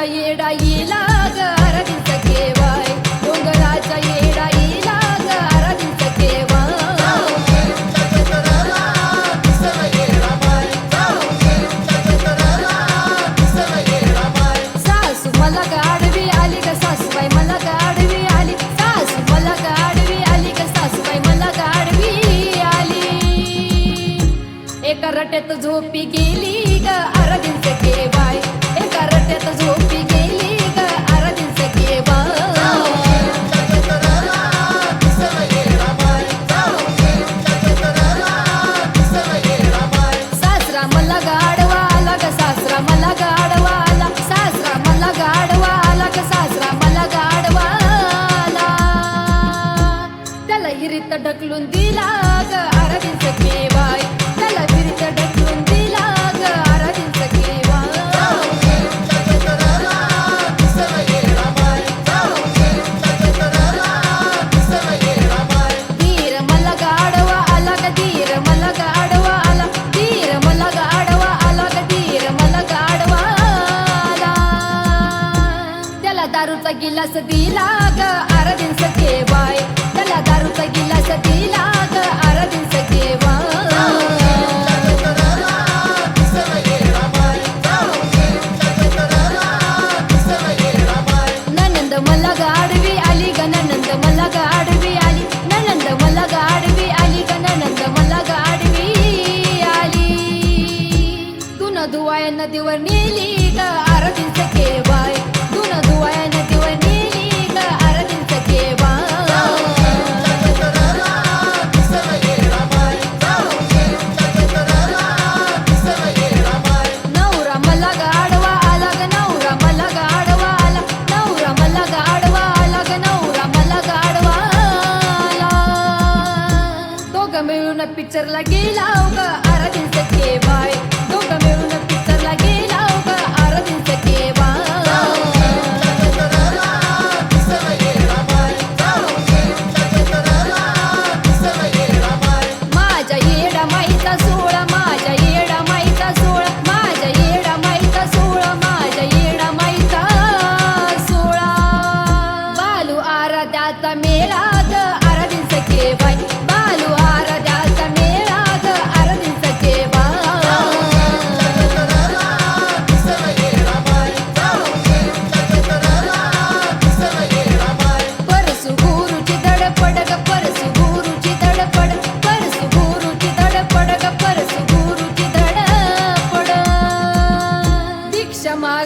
डोंगराच्या येडाईला ग आराधीच केवाय. डोंगराच्या येडाईला ग आराधीच केवाय. सासू मला गाडवी आली का सासूबाई? मला गाडवी आली? सासू मला गाडवी आली का सासूबाई? मला गाडवी आली? एका रट्यात झोपी गेली ग आराधीच केवाय. ढकलून दिला ग आराधीच केवाय दारूचा गिलास दिला ग आराधींच केवाय त्याला दारूचा गिलास दिला ग आराधींच केवाय ननंद मला आडवी आली ग ननंद मला आडवी आली. ननंद मला ग आडवी आली ग ननंद मला आडवी आली. तू न धुवाय नदीवर नेली ग केसरला गेला अवघा आराधींचं ठेवाय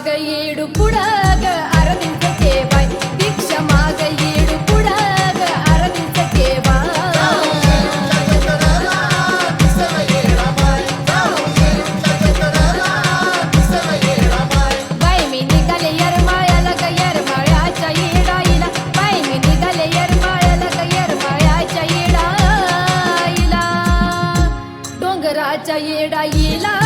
மாக ஏடு बाय बाय